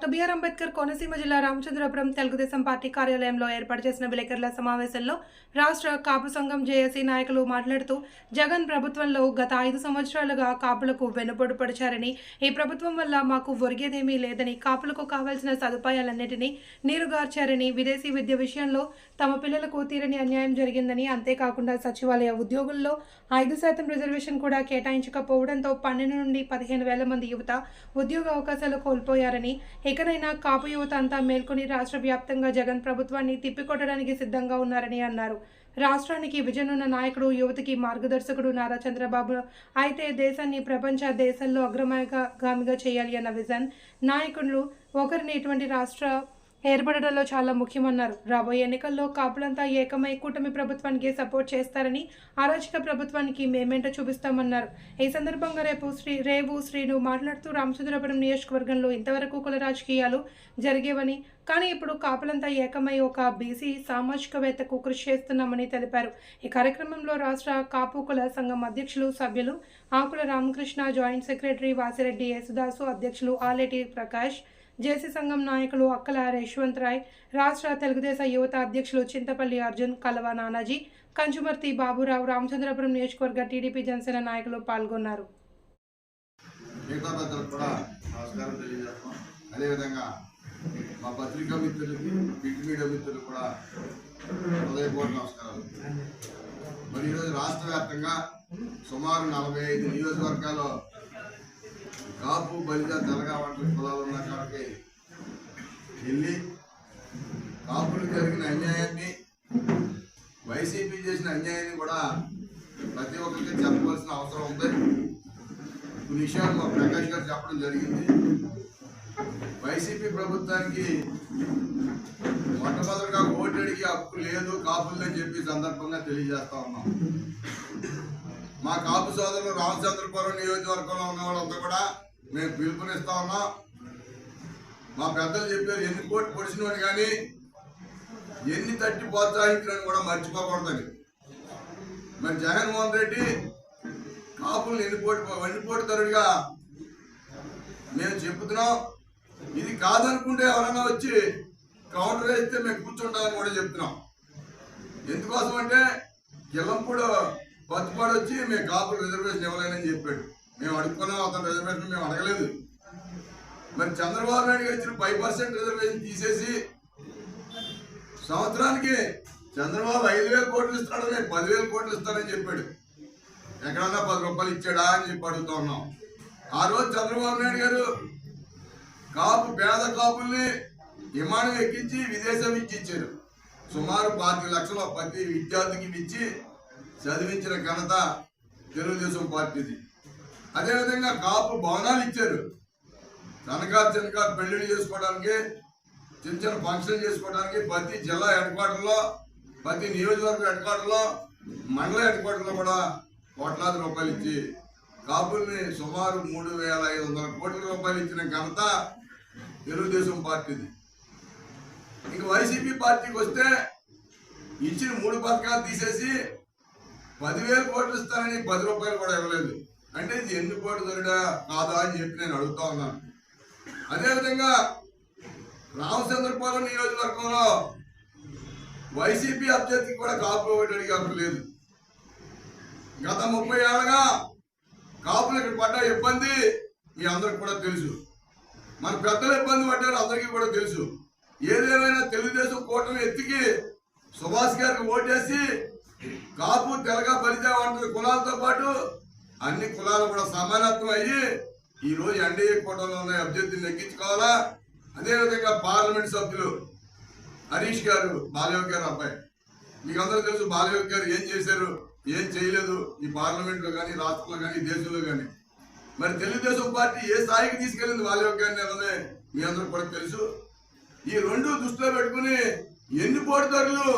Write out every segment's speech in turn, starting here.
Doctor BR Ambedkar Konaseema జిల్లా Ramachandrapuram Telugu Desam party కార్యాలయంలో ఏర్పాటు చేసిన విలేకరుల సమావేశంలో రాష్ట్ర కాపు సంఘం జేఏసీ నాయకులు మాట్లాడుతూ జగన్ ప్రభుత్వంలో గత ఐదు సంవత్సరాలుగా కాపులకు వెనుబడి పడిచారని ఈ ప్రభుత్వం వల్ల మాకు ఒరిగేదేమీ లేదని కాపులకు కావాల్సిన సదుపాయాలన్నింటినీ నీరుగార్చారని విదేశీ విద్య విషయంలో తమ పిల్లలకు తీరని అన్యాయం జరిగిందని అంతేకాకుండా సచివాలయ ఉద్యోగుల్లో ఐదు శాతం రిజర్వేషన్ కూడా కేటాయించకపోవడంతో పన్నెండు నుండి పదిహేను వేల మంది యువత ఉద్యోగ అవకాశాలు కోల్పోయారని ఇకనైనా కాపు యువత అంతా మేల్కొని రాష్ట్ర వ్యాప్తంగా జగన్ ప్రభుత్వాన్ని తిప్పికొట్టడానికి సిద్ధంగా ఉన్నారని అన్నారు. రాష్ట్రానికి విజనున్న నాయకుడు యువతకి మార్గదర్శకుడు నారా చంద్రబాబు. అయితే దేశాన్ని ప్రపంచ దేశాల్లో అగ్రమాయగామిగా చేయాలి అన్న విజన్. నాయకులు ఒకరిని ఇటువంటి రాష్ట్ర ఏర్పడడంలో చాలా ముఖ్యమన్నారు. రాబోయే ఎన్నికల్లో కాపులంతా ఏకమై కూటమి ప్రభుత్వానికి సపోర్ట్ చేస్తారని అరాచక ప్రభుత్వానికి మేమేంట చూపిస్తామన్నారు. ఈ సందర్భంగా రేపు శ్రీ రేవు శ్రీను మాట్లాడుతూ రామచంద్రపురం నియోజకవర్గంలో ఇంతవరకు కుల రాజకీయాలు జరిగేవని కానీ ఇప్పుడు కాపులంతా ఏకమై ఒక బీసీ సామాజికవేత్తకు కృషి చేస్తున్నామని తెలిపారు. ఈ కార్యక్రమంలో రాష్ట్ర కాపు కుల సంఘం అధ్యక్షులు సభ్యులు ఆకుల రామకృష్ణ జాయింట్ సెక్రటరీ వాసిరెడ్డి యేసుదాసు అధ్యక్షులు ఆలేటి ప్రకాష్ జేసీ సంఘం నాయకులు అక్కల యశ్వంత్ రాయ్ రాష్ట్ర తెలుగుదేశం యువత అధ్యక్షులు చింతపల్లి అర్జున్ కలవ నానాజీ కంచుమర్తి బాబురావు రామచంద్రపురం నియోజకవర్గ టీడీపీ జనసేన నాయకులు పాల్గొన్నారు. అదేవిధంగా మా పత్రికా మిత్రులకి ప్రింట్ మీడియా మిత్రులకు కూడా హృదయపూర్వక నమస్కారాలు. మరి ఈరోజు రాష్ట్ర వ్యాప్తంగా సుమారు నలభై ఐదు నియోజకవర్గాల్లో కాపు బలిజ తెలగా వంటి కులాలు ఉన్న కాబట్టి వెళ్ళి కాపులు జరిగిన అన్యాయాన్ని వైసీపీ చేసిన అన్యాయాన్ని కూడా ప్రతి ఒక్కరికి చెప్పవలసిన అవసరం ఉంది. కొన్ని విషయాలు మా ప్రకాష్ గారు చెప్పడం జరిగింది. వైసీపీ ప్రభుత్వానికి మొట్టమొదటిగా ఓటడికి హక్కు లేదు కాపులని చెప్పి సందర్భంగా తెలియజేస్తా ఉన్నాం. మా కాపు సోదరులు రామచంద్రపురం నియోజకవర్గంలో ఉన్న వాళ్ళంతా కూడా మేము పిలుపునిస్తా ఉన్నాం. మా పెద్దలు చెప్పారు ఎన్ని కోట్లు పొడిచినవాడు కానీ ఎన్ని తట్టి ప్రోత్సహించడానికి కూడా మర్చిపోకూడదని మరి జగన్మోహన్ రెడ్డి కాపులు ఎన్నిపోటు వెన్నుపోటు తరుడిగా మేము చెప్తున్నాం ఇది కాదనుకుంటే ఎవరైనా వచ్చి కౌంటర్ వేస్తే మేము కూర్చుంటామని కూడా చెప్తున్నాం. ఎందుకోసం అంటే కిల్లంపూడు బతుపాడు వచ్చి మేము కాపులు రిజర్వేషన్ ఇవ్వలేనని చెప్పాడు. మేము అడుక్కున్నాం అతను రిజర్వేషన్ మేము అడగలేదు. మరి చంద్రబాబు నాయుడు గారు ఇచ్చిన ఫైవ్ పర్సెంట్ రిజర్వేషన్ తీసేసి సంవత్సరానికి చంద్రబాబు ఐదు వేల కోట్లు ఇస్తాడు నేను పదివేల కోట్లు ఇస్తానని చెప్పాడు. ఎక్కడన్నా పది రూపాయలు ఇచ్చాడా అని చెప్పి అడుగుతా ఉన్నాం. ఆ రోజు చంద్రబాబు నాయుడు గారు కాపు పేద కాపుల్ని విమానం ఎక్కించి విదేశం ఇచ్చిచ్చారు సుమారు పాతిక లక్షల ప్రతి విద్యార్థికి ఇచ్చి చదివించిన ఘనత తెలుగుదేశం పార్టీది. అదేవిధంగా కాపు భవనాలు ఇచ్చారు. తనకారు చిన్నకారు పెళ్ళిళ్ళు చేసుకోవడానికి చిన్న చిన్న ఫంక్షన్ చేసుకోవడానికి ప్రతి జిల్లా హెడ్ క్వార్టర్లో ప్రతి నియోజకవర్గ హెడ్ క్వార్టర్లో మండల హెడ్ క్వార్టర్లో కూడా కోట్లాది రూపాయలు ఇచ్చి కాపుల్ని సుమారు మూడు వేల ఐదు వందల కోట్ల రూపాయలు ఇచ్చిన ఘనత తెలుగుదేశం పార్టీది. ఇంక వైసీపీ పార్టీకి వస్తే ఇచ్చిన మూడు పథకాలు తీసేసి పదివేల కోట్లు ఇస్తానని పది రూపాయలు కూడా ఇవ్వలేదు. అంటే ఇది ఎందుకు కోట్లు దొరిడా కాదా అని చెప్పి నేను అడుగుతా ఉన్నాను. అదేవిధంగా రామచంద్రపురం నియోజకవర్గంలో వైసీపీ అభ్యర్థికి కూడా కాపు ఓటు అడిగే లేదు. గత ముప్పై ఏళ్ళగా కాపులు ఇక్కడ పడ్డ ఇబ్బంది మీ అందరికి కూడా తెలుసు. మన పెద్దలు ఇబ్బంది పడ్డారు అందరికీ కూడా తెలుసు. ఏదేమైనా తెలుగుదేశం కూటమి ఎత్తికి సుభాష్ గారికి ఓటేసి కాపు తెలగా బలిజా కులాలతో పాటు అన్ని కులాలు కూడా సమానత్వం అయ్యి ఈ రోజు ఎన్డీఏ కూటమిలో ఉన్న అభ్యర్థిని లెక్కించుకోవాలా అదేవిధంగా పార్లమెంట్ సభ్యులు హరీష్ గారు బాలయోగ్ గారు అబ్బాయి. మీకు అందరూ తెలుసు బాలయోగ్ గారు ఏం చేశారు ఏం చేయలేదు ఈ పార్లమెంట్లో కానీ రాష్ట్రంలో కానీ దేశంలో కానీ మరి తెలుగుదేశం పార్టీ ఏ స్థాయికి తీసుకెళ్ళింది బాలయోగ్ గారిని అన్నదే మీ అందరూ కూడా తెలుసు. ఈ రెండు దృష్టిలో పెట్టుకుని ఎన్ని పోటీదారులు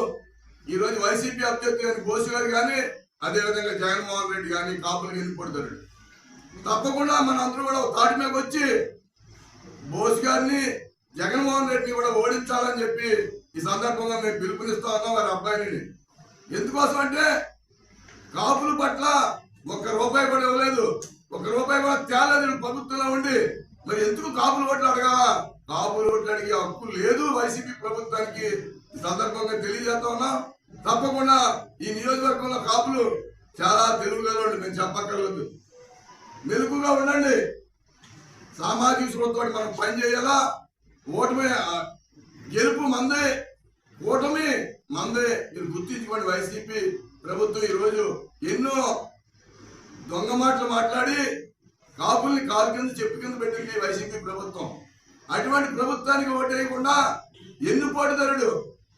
ఈరోజు వైసీపీ అభ్యర్థి గాని బోసు గారు కానీ అదేవిధంగా జగన్మోహన్ రెడ్డి కానీ కాపులు ఎన్ని తప్పకుండా మన అందరూ కూడా తాటి మీద వచ్చి బోస్ గారిని జగన్మోహన్ రెడ్డిని కూడా ఓడించాలని చెప్పి ఈ సందర్భంగా మేము పిలుపునిస్తా ఉన్నాం వారి అబ్బాయిని. ఎందుకోసం అంటే కాపుల పట్ల ఒక్క రూపాయి కూడా ఇవ్వలేదు. ఒక రూపాయి కూడా తేలేదు ప్రభుత్వంలో ఉండి. మరి ఎందుకు కాపులు ఓట్లు అడగాల? కాపులు ఓట్లు అడిగే హక్కు లేదు వైసీపీ ప్రభుత్వానికి. ఈ సందర్భంగా తెలియజేస్తా ఉన్నాం. తప్పకుండా ఈ నియోజకవర్గంలో కాపులు చాలా తెలుగులో మేము చెప్పక్కర్లేదు. మెలుపుగా ఉండండి. సామాజిక స్పృహతో మనం పని చేయాలా? ఓటమి గెలుపు మందే. ఓటమి మందే. మీరు గుర్తించుకోండి వైసీపీ ప్రభుత్వం ఈరోజు ఎన్నో దొంగ మాటలు మాట్లాడి కాపుల్ని కాలు కింద చెప్పు కింద పెట్టింది వైసీపీ ప్రభుత్వం. అటువంటి ప్రభుత్వానికి ఓటేయకుండా ఎన్నుపోటుదారుడు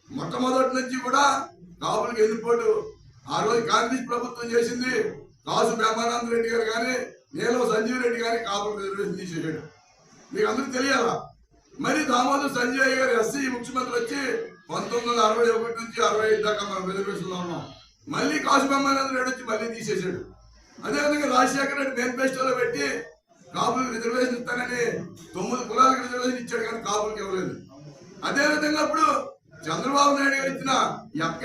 మొట్టమొదటి నుంచి కూడా కాపులకు ఎదుర్కోటు ఆ రోజు కాంగ్రెస్ ప్రభుత్వం చేసింది కాసు బ్రహ్మానంద రెడ్డి గారు కానీ నేను సంజీవ్ రెడ్డి గారి కాపులకు రిజర్వేషన్ తీసేసాడు మీకు అందరికి తెలియాలా? మరి దామోదర్ సంజయ్ గారు ఎస్సీ ముఖ్యమంత్రి వచ్చి పంతొమ్మిది వందల అరవై ఒకటి నుంచి అరవై ఐదు దాకా మనం రిజర్వేషన్లో ఉన్నాం మళ్ళీ కాసు బ్రహ్మానంద రెడ్డి వచ్చి మళ్ళీ తీసేసాడు అదేవిధంగా రాజశేఖర రెడ్డి మేనిఫెస్టోలో పెట్టి కాపులకు రిజర్వేషన్ ఇస్తానని తొమ్మిది కులాలకు రిజర్వేషన్ ఇచ్చాడు కానీ కాపులకు ఇవ్వలేదు. అదేవిధంగా ఇప్పుడు చంద్రబాబు నాయుడు గారు ఇచ్చిన ఎఫ్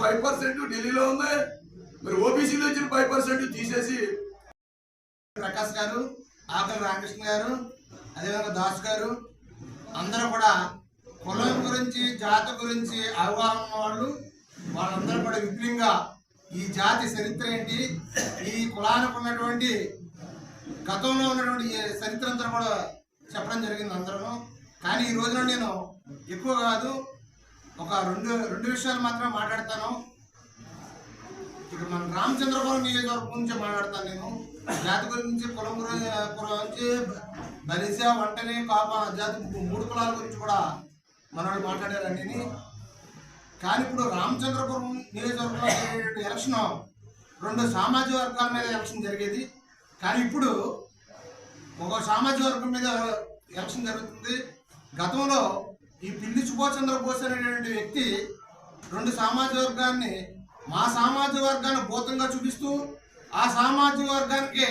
ఫైవ్ పర్సెంట్ ఢిల్లీలో ఉంది. మరి ఓబీసీలో ఇచ్చిన ఫైవ్ పర్సెంట్ తీసేసి ప్రకాష్ గారు ఆకలి రామకృష్ణ గారు అదేవిధంగా దాస్ గారు అందరూ కూడా కులం గురించి జాతి గురించి అవగాహన వాళ్ళు వాళ్ళందరూ కూడా విభిన్నంగా ఈ జాతి చరిత్ర ఏంటి? ఈ కులానికి ఉన్నటువంటి గతంలో ఉన్నటువంటి చరిత్ర అంతా కూడా చెప్పడం జరిగింది అందరూ. కానీ ఈ రోజున నేను ఎక్కువ కాదు ఒక రెండు రెండు విషయాలు మాత్రమే మాట్లాడతాను. ఇక్కడ మన రామచంద్రపురం నియోజకవర్గం నుంచి మాట్లాడతాను నేను. జాతి గురించి కులం గురించి నుంచి బలిస వంటని కాప జాతి మూడు కులాల గురించి కూడా మనవాళ్ళు మాట్లాడారండి కానీ ఇప్పుడు రామచంద్రపురం నియోజకవర్గంలో ఎలక్షన్ రెండు సామాజిక వర్గాల మీద ఎలక్షన్ జరిగేది. కానీ ఇప్పుడు ఒక సామాజిక వర్గం మీద ఎలక్షన్ జరుగుతుంది. గతంలో ఈ పిల్లి సుభాష్ చంద్రబోస్ అనేటువంటి వ్యక్తి రెండు సామాజిక వర్గాన్ని మా సామాజిక వర్గాన్ని భూతంగా చూపిస్తూ ఆ సామాజిక వర్గానికి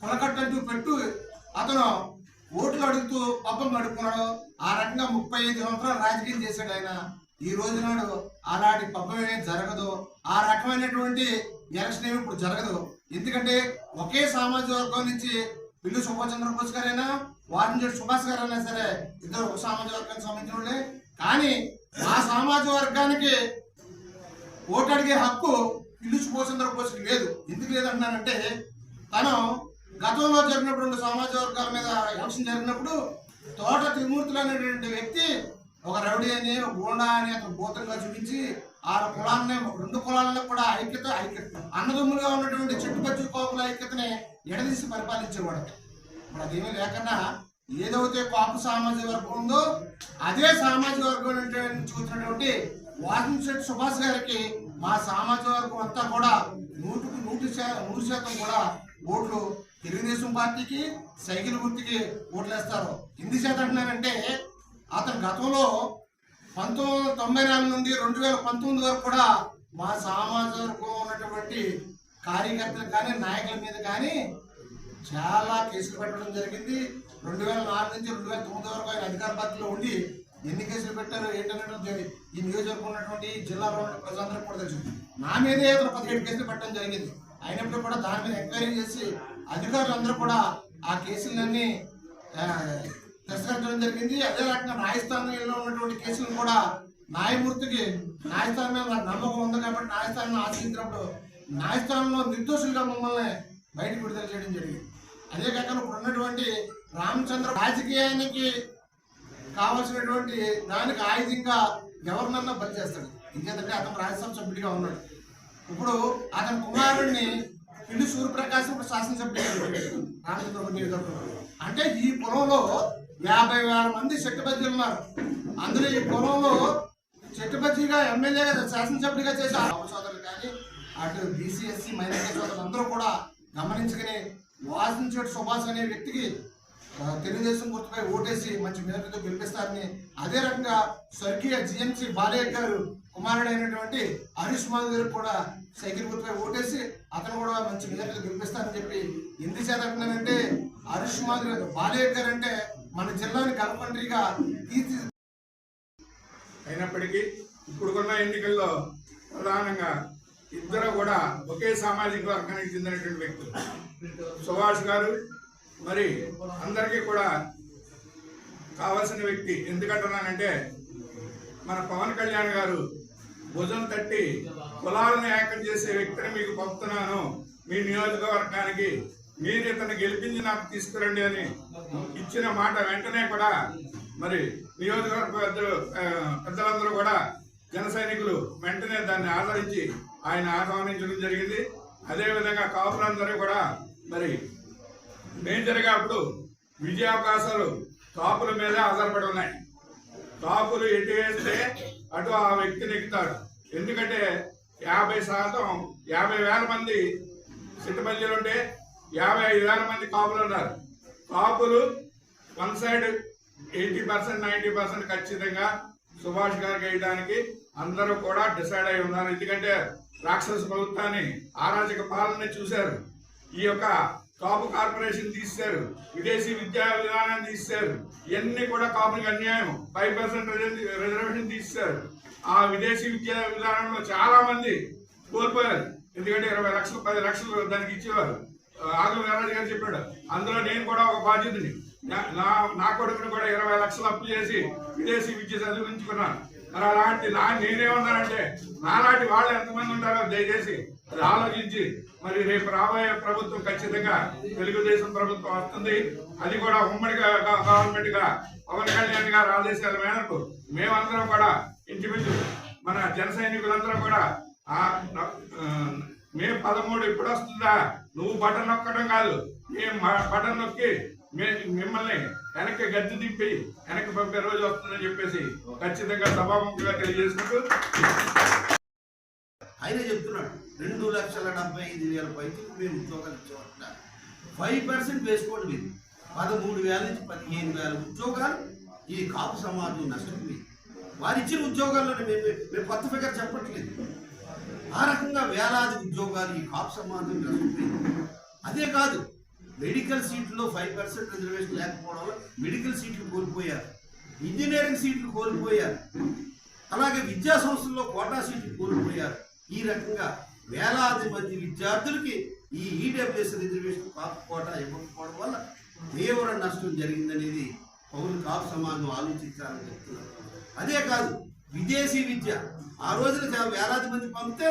కొలకట్టంటూ పెట్టు అతను ఓట్లు అడుగుతూ పబ్బం గడుపుకున్నాడు ఆ రకంగా ముప్పై ఐదు సంవత్సరాలు రాజకీయం చేశాడు ఆయన. ఈ రోజు నాడు అలాంటి పబ్బం ఏమీ జరగదు. ఆ రకమైనటువంటి ఎలక్షన్ ఏమి ఇప్పుడు జరగదు. ఎందుకంటే ఒకే సామాజిక వర్గం నుంచి పిల్లి సుభాష్ చంద్రబోస్ గారైనా వారిని సుభాష్ గారైనా సరే ఇద్దరు ఒక సామాజిక వర్గానికి సంబంధించిన వాళ్ళే. కానీ ఆ సామాజిక వర్గానికి ఓటు అడిగే హక్కు ఇల్లు సుభాష్ లేదు. ఎందుకు లేదంటున్నానంటే తను గతంలో జరిగినప్పుడు రెండు సమాజ వర్గాల మీద ఎలక్షన్ జరిగినప్పుడు తోట త్రిమూర్తులు అనేటువంటి వ్యక్తి ఒక రౌడీ అని ఒక గోండా అని అతను భూతంగా చూపించి ఆ కులాన్ని రెండు కులాలను కూడా ఐక్యత ఐక్యత అన్నదమ్ములుగా ఉన్నటువంటి చెట్టుపచ్చు కోపుల ఐక్యతని ఎడదీసి పరిపాలించేవాడు అదేమీ లేకుండా ఏదైతే కాపు సామాజిక వర్గం ఉందో అదే సామాజిక వర్గం చూసినటువంటి వచ్చినటువంటి వాసంశెట్టి సుభాష్ గారికి మా సామాజిక వర్గం అంతా కూడా నూటికి నూటి నూరు శాతం కూడా ఓట్లు తెలుగుదేశం పార్టీకి సైకిల్ గుర్తుకి ఓట్లు వేస్తారు చేత అంటున్నారంటే అతను గతంలో పంతొమ్మిది వందల తొంభై నాలుగు నుండి రెండు వేల పంతొమ్మిది వరకు కూడా మా సామాజిక వర్గం ఉన్నటువంటి కార్యకర్తలు కానీ నాయకుల మీద కానీ చాలా కేసులు పెట్టడం జరిగింది. రెండు వేల నాలుగు నుంచి రెండు వేల తొమ్మిది వరకు ఆయన అధికార పార్టీలో ఉండి ఎన్ని కేసులు పెట్టారో ఏంటనేది ఈ నియోజకవర్గం ఉన్నటువంటి జిల్లాలో ఉన్న ప్రజలందరికీ కూడా తెలుసు. నా మీదే అతను పదిహేడు కేసులు పెట్టడం జరిగింది. అయినప్పుడు కూడా దాని మీద ఎంక్వైరీ చేసి అధికారులందరూ కూడా ఆ కేసులన్నీ తిరస్కరించడం జరిగింది. అదే రకంగా న్యాయస్థానంలో ఉన్నటువంటి కేసులను కూడా న్యాయమూర్తికి న్యాయస్థానం మీద నమ్మకం ఉంది కాబట్టి న్యాయస్థానం ఆశ్రయించినప్పుడు న్యాయస్థానంలో నిర్దోషులుగా మమ్మల్ని బయటకు విడుదల చేయడం జరిగింది. అదే కాకుండా ఇప్పుడు ఉన్నటువంటి రామచంద్ర రాజకీయానికి కావాల్సినటువంటి దానికి ఆయుధంగా ఎవరినన్నా బలి చేస్తాడు ఇంకేంటంటే అతను రాజ్యసభ సభ్యుడిగా ఉన్నాడు. ఇప్పుడు అతని కుమారుడిని పిండి సూర్యప్రకాశ్ ఇప్పుడు శాసనసభ్యుడిగా పెట్టాడు. రామచంద్రపురం నియోజకవర్గంలో. అంటే ఈ పొలంలో యాభై వేల మంది చెట్టుబద్దీలు ఉన్నారు. అందులో ఈ పొలంలో చెట్టుబద్దీగా ఎమ్మెల్యేగా శాసనసభ్యుడిగా చేసే ఆ సోదరులు కానీ అటు బీసీఎస్సీ మైనార్టీ సోదరులు అందరూ కూడా గమనించుకుని వాసించేటి సుభాష్ అనే వ్యక్తికి తెలుగుదేశం గుర్తుపై ఓటేసి మంచి మెజార్టీతో గెలిపిస్తారని అదే రకంగా స్వర్గీయ జిఎంసి బాలయ్య గారు కుమారుడైనటువంటి హరీష్ మాధవ్ గారు కూడా సైకిల్ గుర్తుపై ఓటేసి అతను కూడా మంచి మెజార్టీతో గెలిపిస్తారని చెప్పి ఎందుకు చేత హరీష్ మాధవ్ గారు బాలయ్య గారు అంటే మన జిల్లాని కల్పంట్రీగా తీర్చి అయినప్పటికీ ఇప్పుడున్న ఎన్నికల్లో ప్రధానంగా ఇద్దరు కూడా ఒకే సామాజిక వర్గానికి చెందినటువంటి వ్యక్తులు. సుభాష్ గారు మరి అందరికీ కూడా కావాల్సిన వ్యక్తి. ఎందుకంటున్నానంటే మన పవన్ కళ్యాణ్ గారు భుజం తట్టి కులాలను ఏకం చేసే వ్యక్తిని మీకు పంపుతున్నాను. మీ నియోజకవర్గానికి మీరు ఇతను గెలిపించి నాకు తీసుకురండి అని ఇచ్చిన మాట వెంటనే కూడా మరి నియోజకవర్గ పెద్దలు పెద్దలందరూ కూడా జన సైనికులు వెంటనే దాన్ని ఆదరించి ఆయన ఆహ్వానించడం జరిగింది. అదేవిధంగా కాపులందరూ కూడా మరి మేజర్గా అప్పుడు విజయావకాశాలు కాపుల మీద ఆధారపడి ఉన్నాయి. కాపులు ఎటు వేస్తే అటు ఆ వ్యక్తిని ఎక్కుతాడు ఎందుకంటే యాభై శాతం యాభై వేల మంది సిట్టమల్లిలు ఉంటే యాభై ఐదు వేల మంది కాపులు ఉన్నారు. కాపులు one side eighty percent ninety percent ఖచ్చితంగా సుభాష్ గారికి వేయడానికి అందరూ కూడా డిసైడ్ అయి ఉన్నారు. ఎందుకంటే రాక్షస ప్రభుత్వాన్ని అరాచక పాలన చూశారు. ఈ యొక్క కాపు కార్పొరేషన్ తీశారు విదేశీ విద్యా విధానాన్ని తీశారు. ఇవన్నీ కూడా కాపులకు అన్యాయం. ఫైవ్ పర్సెంట్ రిజర్వేషన్ తీశారు. ఆ విదేశీ విద్యా విధానంలో చాలా మంది కోల్పోయారు. ఎందుకంటే ఇరవై లక్షలు పది లక్షలు దానికి ఇచ్చేవారు. ఆగమ వీరాజు గారు చెప్పాడు అందులో నేను కూడా ఒక బాధ్యతని. నా- నా కొడుకును కొడుకుని కూడా ఇరవై లక్షలు అప్పు చేసి విదేశీ విద్య చదివించుకున్నాను. మరి అలాంటి నా నేనేమన్నానంటే నాలాంటి వాళ్ళు ఎంతమంది ఉంటారో దయచేసి అది ఆలోచించి మరి రేపు రాబోయే ప్రభుత్వం ఖచ్చితంగా తెలుగుదేశం ప్రభుత్వం వస్తుంది. అది కూడా ఉమ్మడిగా గవర్నమెంట్గా పవన్ కళ్యాణ్ గారు ఆదేశాల మేరకు మేమందరం కూడా ఇంచుమించు మన జన సైనికులందరం కూడా ఆ మే పదమూడు ఇప్పుడు వస్తుందా? నువ్వు బటన్ నొక్కడం కాదు. మేము బటన్ నొక్కి మిమ్మల్ని వెనక్కి గద్దె దింపి వెనక్కి పంపే రోజు వస్తుందని చెప్పేసి ఖచ్చితంగా సభాముఖంగా తెలియజేసుకుంటూ ఆయనే చెప్తున్నాడు రెండు లక్షల డెబ్బై ఐదు వేల పైకి మేము ఉద్యోగాలు ఇచ్చేవారు ఫైవ్ పర్సెంట్ వేసుకోండి మీరు. పదమూడు వేల నుంచి పదిహేను వేల ఉద్యోగాలు ఈ కాపు సమాజం నష్టపోయింది వారు ఇచ్చిన ఉద్యోగాల్లోనే మేము మేము కొత్త ఫిగర్ చెప్పట్లేదు. ఆ రకంగా వేలాది ఉద్యోగాలు ఈ కాపు సమాజం నష్టపోయింది అదే కాదు మెడికల్ సీట్లో ఫైవ్ పర్సెంట్ రిజర్వేషన్ లేకపోవడం వల్ల మెడికల్ సీట్లు కోల్పోయారు. ఇంజనీరింగ్ సీట్లు కోల్పోయారు. అలాగే విద్యా సంస్థల్లో కోటా సీట్లు కోల్పోయారు. ఈ రకంగా వేలాది మంది విద్యార్థులకి ఈ ఈడబ్ల్యూఎస్ రిజర్వేషన్ కాపు కోటా ఇవ్వకపోవడం వల్ల తీవ్ర నష్టం జరిగిందనేది పౌరులు కాపు సమాజం ఆలోచించాలని చెప్తున్నారు. అదే కాదు విదేశీ విద్య ఆ రోజున చాలా వేలాది మంది పంపితే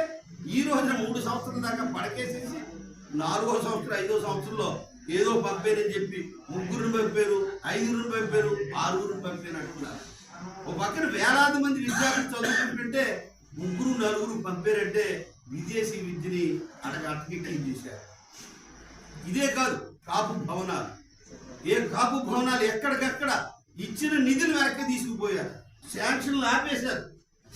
ఈ రోజున మూడు సంవత్సరాల దాకా పడకేసేసి నాలుగో సంవత్సరం ఐదో సంవత్సరంలో ఏదో పంపారని చెప్పి ముగ్గురిని పంపారు ఐదుగురిని పంపారు ఆరుగురిని పంపారు అంటున్నారు ఒక పక్కన వేలాది మంది విద్యార్థులు చదువుకుంటుంటే ముగ్గురు నలుగురు పంపారంటే విదేశీ విద్యని అడగ అటకెక్కి చేశారు. ఇదే కాదు కాపు భవనాలు. ఏ కాపు భవనాలు ఎక్కడికక్కడ ఇచ్చిన నిధులు వెనక్కి తీసుకుపోయారు. శాంక్షన్లు ఆపేశారు.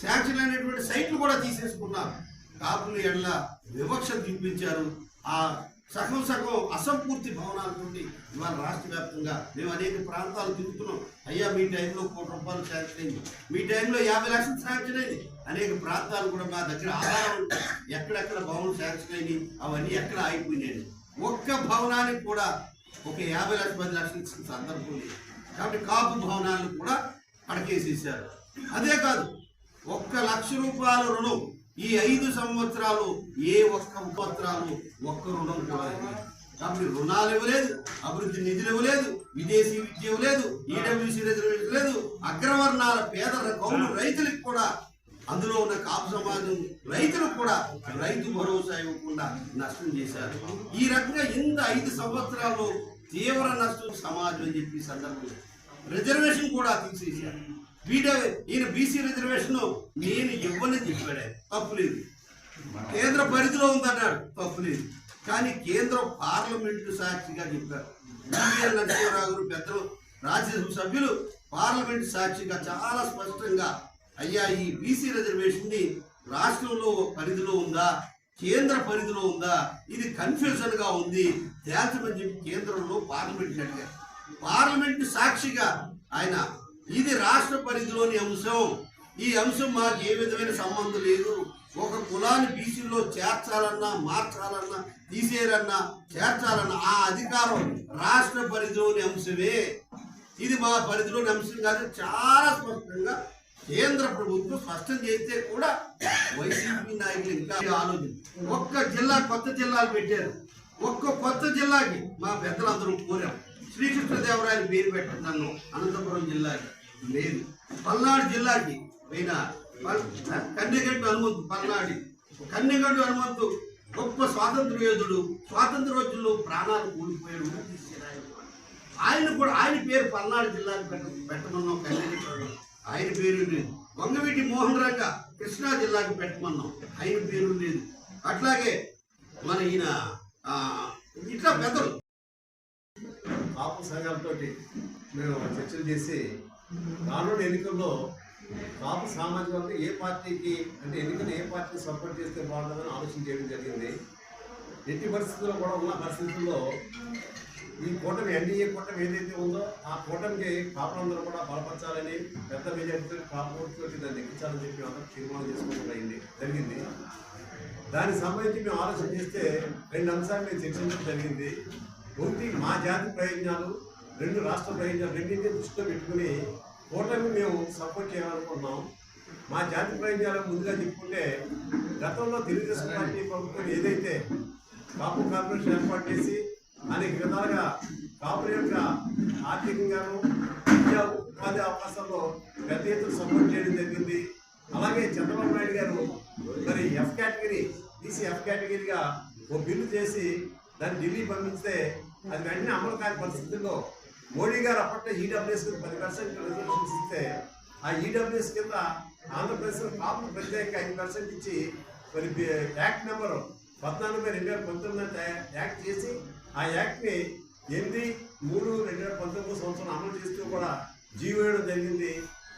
శాంక్షన్ అనేటువంటి సైట్లు కూడా తీసేసుకున్నారు. కాపులు ఎడల వివక్ష చూపించారు? ఆ సగం సగం అసంపూర్తి భవనాలతోటి ఇవాళ రాష్ట్ర వ్యాప్తంగా మేము అనేక ప్రాంతాలు తిరుగుతున్నాం. అయ్యా మీ టైంలో కోటి రూపాయలు శాంక్షన్ అయింది. మీ టైంలో యాభై లక్షలు శాంక్షన్ అయింది. అనేక ప్రాంతాలు కూడా మా దగ్గర ఆధారం ఎక్కడెక్కడ భవనం శాంక్షన్ అవన్నీ ఎక్కడ ఆగిపోయినాయి. ఒక్క భవనానికి కూడా ఒక యాభై లక్షల పది లక్షలు ఇచ్చిన సందర్భం లేదు. కాబట్టి కాపు భవనాలను కూడా అడకేసేసారు అదే కాదు ఒక్క లక్ష రూపాయల రుణం ఈ ఐదు సంవత్సరాలు ఏ ఒక్క సంవత్సరాలు ఒక్క రుణం కూడా ఇవ్వలేదు. కాబట్టి రుణాలు ఇవ్వలేదు అభివృద్ధి నిధులు ఇవ్వలేదు విదేశీ విద్య ఇవ్వలేదు ఈడబ్ల్యూసీ రిజర్వేషన్ లేదు అగ్రవర్ణాల పేద కౌలు రైతులకు కూడా అందులో ఉన్న కాపు సమాజం రైతులకు కూడా రైతు భరోసా ఇవ్వకుండా నష్టం చేశారు. ఈ రకంగా ఇంత ఐదు సంవత్సరాల్లో తీవ్ర నష్టం సమాజం అని చెప్పి సందర్భం సందర్భంలో రిజర్వేషన్ కూడా తీసేశారు. వీడ ఈయన బీసీ రిజర్వేషన్ నేను ఇవ్వని చెప్పాడు. తప్పు లేదు. కేంద్ర పరిధిలో ఉందన్నాడు తప్పు లేదు కానీ కేంద్ర పార్లమెంటు సాక్షిగా చెప్పారు. బిఎల్ నరసింహారావు గారు పెద్దలు రాజ్యసభ సభ్యులు పార్లమెంట్ సాక్షిగా చాలా స్పష్టంగా అయ్యా ఈ బీసీ రిజర్వేషన్ని రాష్ట్రంలో పరిధిలో ఉందా? కేంద్ర పరిధిలో ఉందా? ఇది కన్ఫ్యూజన్గా ఉంది. తేల్చమని చెప్పి కేంద్రంలో పార్లమెంట్ అడిగారు. పార్లమెంట్ సాక్షిగా ఆయన ఇది రాష్ట్ర పరిధిలోని అంశం. ఈ అంశం మాకు ఏ విధమైన సంబంధం లేదు. ఒక కులాన్ని బీసీలో చేర్చాలన్నా మార్చాలన్నా తీసేయాలన్నా చేర్చాలన్నా ఆ అధికారం రాష్ట్ర పరిధిలోని అంశమే. ఇది మా పరిధిలోని అంశం కాదు చాలా స్పష్టంగా కేంద్ర ప్రభుత్వం స్పష్టం చేస్తే కూడా వైసీపీ నాయకులు ఇంకా ఆలోచన. ఒక్క జిల్లా కొత్త జిల్లాలు పెట్టారు. ఒక్క కొత్త జిల్లాకి మా పెద్దలందరూ కోరాం శ్రీకృష్ణదేవరాయలు పేరు పెట్టండి నన్ను అనంతపురం జిల్లాకి లేదు. పల్నాడు జిల్లాకి పోయిన కన్నెగడ్డు హనుమంతు పల్నాడి కన్నెగడ్డు హనుమంతు గొప్ప స్వాతంత్ర యోధుడు. స్వాతంత్ర రోజుల్లో ప్రాణాలు కూలిపోయాడు. ఆయన. కూడా ఆయన పేరు పల్నాడు జిల్లాకి పెట్ట పెట్టమన్నాం కన్నెగడ్డు ఆయన పేరు లేదు. వంగవీటి మోహన్ రంగ కృష్ణా జిల్లాకి పెట్టమన్నాం. ఆయన పేరు లేదు. అట్లాగే మన ఈయన ఇట్లా పెద్దలు. పాప సంఘాలతోటి మేము చర్చలు చేసి రానున్న ఎన్నికల్లో కాపు సామాజిక వర్గం ఏ పార్టీకి అంటే ఎన్నికలు ఏ పార్టీకి సపోర్ట్ చేస్తే బాగుంటుందని ఆలోచన చేయడం జరిగింది. ఎట్టి పరిస్థితుల్లో కూడా ఉన్న పరిస్థితుల్లో ఈ కూటమి ఎన్డీఏ కూటమి ఏదైతే ఉందో ఆ కూటమికి కాపులందరూ కూడా బలపరచాలని పెద్ద మెజార్టీతో కాపు దాన్ని ఎక్కించాలని చెప్పి అందరూ తీర్మానం చేసుకోవడం అయింది జరిగింది. దానికి సంబంధించి మేము ఆలోచన చేస్తే రెండు అంశాలు మేము చర్చించడం జరిగింది. ఒకటి మా జాతి ప్రయోజనాలు రెండు రాష్ట్ర ప్రయోజనాలు రెండింటినీ దృష్టిలో పెట్టుకుని ఓటమి మేము సపోర్ట్ చేయాలనుకున్నాం. మా జాతి ప్రయోజనాలకు ముందుగా చెప్పుకుంటే గతంలో తెలుగుదేశం పార్టీ ప్రభుత్వం ఏదైతే కాపు కార్పొరేషన్ ఏర్పాటు చేసి అనేక విధాలుగా కాపుల యొక్క ఆర్థికంగాను విద్యా ఉపాధి అవకాశాల్లో పెద్ద ఎత్తున సపోర్ట్ చేయడం జరిగింది. అలాగే చంద్రబాబు నాయుడు గారు మరి ఎఫ్ కేటగిరీ తీసి ఎఫ్ కేటగిరీగా ఓ బిల్లు చేసి దాన్ని ఢిల్లీ పంపిస్తే అది వెంటనే అమలు కాని పరిస్థితుల్లో మోడీ గారు అప్పట్లో ఈడబ్ల్యూఎస్ పది పర్సెంట్ రిజర్వేషన్స్ ఇస్తే ఆ ఈడబ్ల్యూఎస్ కింద ఆంధ్రప్రదేశ్లో కాపులు ప్రత్యేక ఐదు పర్సెంట్ ఇచ్చి మరి యాక్ట్ నెంబరు పద్నాలుగు రెండు వేల పంతొమ్మిది యాక్ట్ చేసి ఆ యాక్ట్ని ఎనిమిది మూడు రెండు వేల పంతొమ్మిది సంవత్సరం అమలు చేస్తూ కూడా జీవో వేయడం జరిగింది.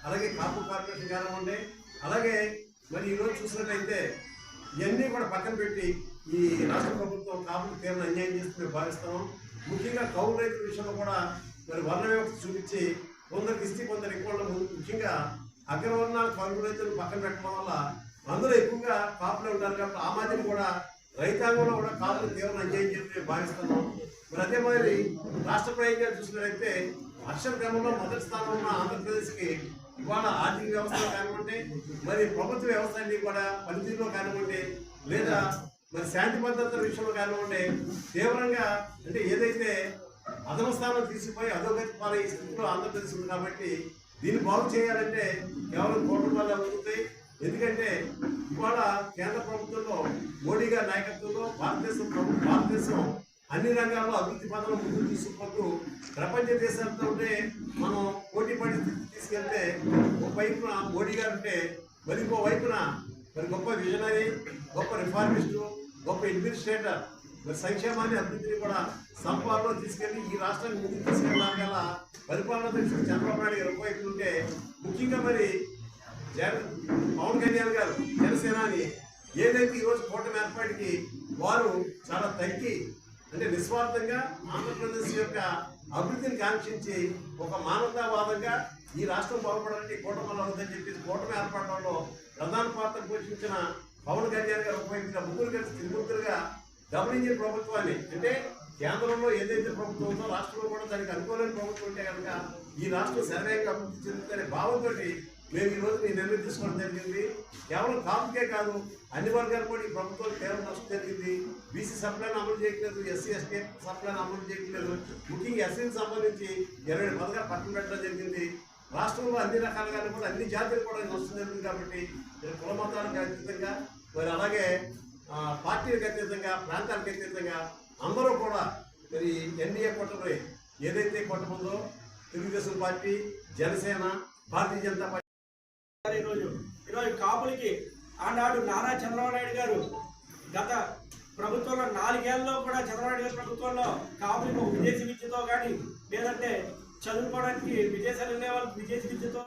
అలాగే కాపు కార్పొరేషన్ కానివ్వండి అలాగే మరి ఈరోజు చూసినట్లయితే ఇవన్నీ కూడా పక్కన పెట్టి ఈ రాష్ట్ర ప్రభుత్వం కాపులు తీరని అన్యాయం చేస్తూ మేము భావిస్తాం ముఖ్యంగా కౌలు రైతుల విషయంలో కూడా మరి వర్ణ వ్యవస్థ చూపించి కొందరికి ఇస్తే కొందరు ఎక్కువ ముఖ్యంగా అగ్రవర్ణాలు కౌలు రైతులు పక్కన పెట్టడం వల్ల అందరూ ఎక్కువగా కాపులే ఉంటారు కాబట్టి ఆ మాదిరి కూడా రైతాంగంలో కూడా కాపులు తీవ్రం అన్యాయం చేస్తూ భావిస్తున్నాం. మరి అదే మాదిరి రాష్ట్ర ప్రయోజనాలు చూసినట్లయితే అక్షర క్రమంలో మొదటి స్థానంలో ఉన్న ఆంధ్రప్రదేశ్కి ఇవాళ ఆర్థిక వ్యవస్థలో కానివ్వండి మరి ప్రభుత్వ వ్యవస్థ అన్ని కూడా పనితీరులో కానివ్వండి లేదా మరి శాంతి భద్రతల విషయంలో కానివ్వండి తీవ్రంగా అంటే ఏదైతే అధమ స్థానం తీసుకుపోయి అధోగతి పాలయ్యే స్థితిలో ఆంధ్రప్రదేశ్ ఉంది కాబట్టి దీన్ని బాగు చేయాలంటే కేవలం కోట్ల వల్ల అవుతుంది ఎందుకంటే ఇవాళ కేంద్ర ప్రభుత్వంలో మోడీ గారి నాయకత్వంలో భారతదేశం భారతదేశం అన్ని రంగాల్లో అభివృద్ధి పనులు ముందుకు తీసుకుంటూ ప్రపంచ దేశాలతో మనం పోటీ పడి తీసుకెళ్తే ఒక వైపున మోడీ గారు ఉంటే మరి ఇంకో వైపున మరి గొప్ప విజనరీ గొప్ప రిఫార్మిస్టు గొప్ప అడ్మినిస్ట్రేటర్ మరి సంక్షేమాన్ని అభివృద్ధిని కూడా సంపాదనలో తీసుకెళ్ళి ఈ రాష్ట్రాన్ని ముందుకు తీసుకెళ్ళడానికి అలా పరిపాలన దక్షుడు చంద్రబాబు నాయుడు గారు ఒకవైపు ఉంటే ముఖ్యంగా మరి జగన్ పవన్ కళ్యాణ్ గారు జనసేనాని ఏదైతే ఈరోజు కూటమి ఏర్పాటుకి వారు చాలా తగ్గి అంటే నిస్వార్థంగా ఆంధ్రప్రదేశ్ యొక్క అభివృద్ధిని కాంక్షించి ఒక మానవతావాదంగా ఈ రాష్ట్రం బాగుపడాలంటే కూటమిలో ఉందని చెప్పి కూటమి ఏర్పడడంలో ప్రధాన పాత్ర పోషించిన పవన్ కళ్యాణ్ గారు ఉపయోగించిన ముగ్గురు కలిసి త్రిమూర్తులుగా డబుల్ ఇంజిన్ ప్రభుత్వాన్ని అంటే కేంద్రంలో ఏదైతే ప్రభుత్వం ఉందో రాష్ట్రంలో కూడా దానికి అనుకోలేని ప్రభుత్వం ఉంటే కనుక ఈ రాష్ట్రం సరైన అభివృద్ధి చెందుతుందనే భావంతో మేము ఈ రోజు ఈ నిర్ణయం తీసుకోవడం జరిగింది. కేవలం కాపుకే కాదు అన్ని వర్గాలు కూడా ఈ ప్రభుత్వం కేవలం నష్టం జరిగింది. బీసీ సప్లైన్ అమలు చేయట్లేదు ఎస్సీ ఎస్టీ సప్లైని అమలు చేయట్లేదు. ముఖ్యంగా ఎస్సీకి సంబంధించి ఇరవై పదగా పట్టణ పెట్టడం జరిగింది. రాష్ట్రంలో అన్ని రకాలుగా కూడా అన్ని జాతులు కూడా నష్టం జరిగింది కాబట్టి కుల మతాలకు అతీతంగా మరి అలాగే పార్టీలకు అతీతంగా ప్రాంతాలకు అతీతంగా అందరూ కూడా మరి ఎన్డీఏ కూటమి ఏదైతే కూటమిందో తెలుగుదేశం పార్టీ జనసేన భారతీయ జనతా పార్టీ. ఈరోజు ఈరోజు కాపులకి ఆనాడు నారా చంద్రబాబు నాయుడు గారు గత ప్రభుత్వంలో నాలుగేళ్ళలో కూడా చంద్రబాబు నాయుడు గారి ప్రభుత్వంలో కాపులకు విదేశీ విద్యతో కానీ లేదంటే చదువుకోవడానికి విదేశాలు వెళ్ళే వాళ్ళకి విదేశీ విద్యతో